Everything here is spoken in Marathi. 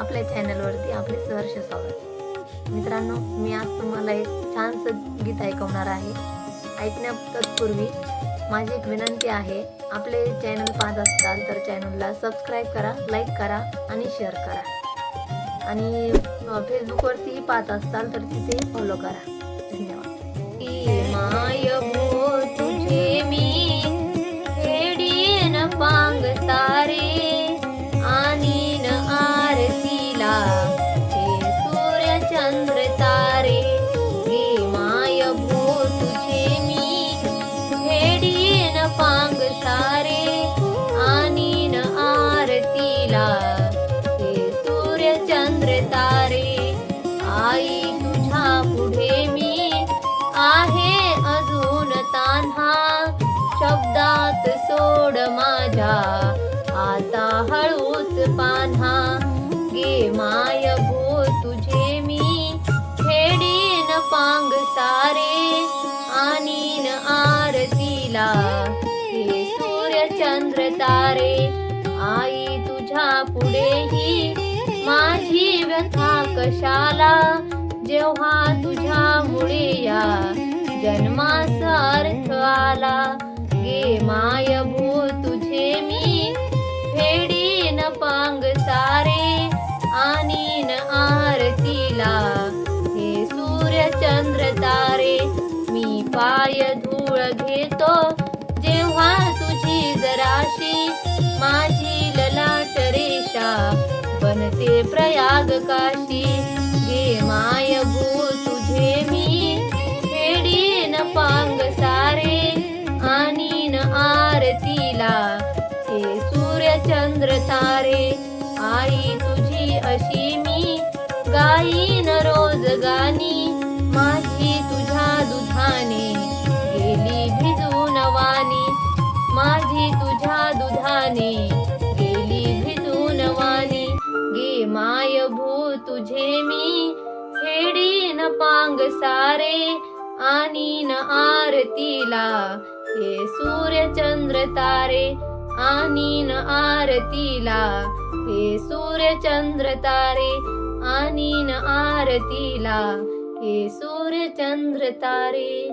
आपल्या चॅनलवरती आपले सहर्ष स्वागत. मित्रांनो मी आज तुम्हाला एक छानसं गीत ऐकवणार आहे. ऐकण्या तत्पूर्वी माझी एक विनंती आहे आपले चॅनल पाहत असताल तर चॅनलला सबस्क्राईब करा लाईक करा आणि शेअर करा. आणि फेसबुकवरतीही पाहत असताल तर तिथे फॉलो करा. धन्यवाद. चंद्र तारे गे माय भो तुझे मी. खेडीन पांग सारे आणि न आरतीला. हे सूर्य चंद्र तारे आई तुझ्या पुढे मी. आहे अजून तान्हा शब्दात सोड माझ्या. आता हळूच पान्हा गे माय सारे आणि आरतीला. हे सूर्य चंद्र तारे आई तुझ्या पुढेही माझी व्यथा कशाला? जेव्हा तुझ्यामुळे या जन्मास अर्थ आला गे माय भो तुझे मी पाय धूळ घेतो. जेव्हा तुझी जराशी माझी ललाट रेषा बनते प्रयाग काशी. गे माय भू तुझे मी खेडीन पांग सारे आणीन आरतीला. हे सूर्य चंद्र तारे आई तुझी अशी मी. गाईन रो भिजून वाणी माझी तुझ्या दुधाने गेली भिजून वाणी गे माय भू तुझे मी खेडीन पांग सारे आणि न आरतीला. हे सूर्य चंद्र तारे आणि न आरतीला. हे सूर्य चंद्र तारे आणि न आरतीला. हे सूर्य चंद्र तारे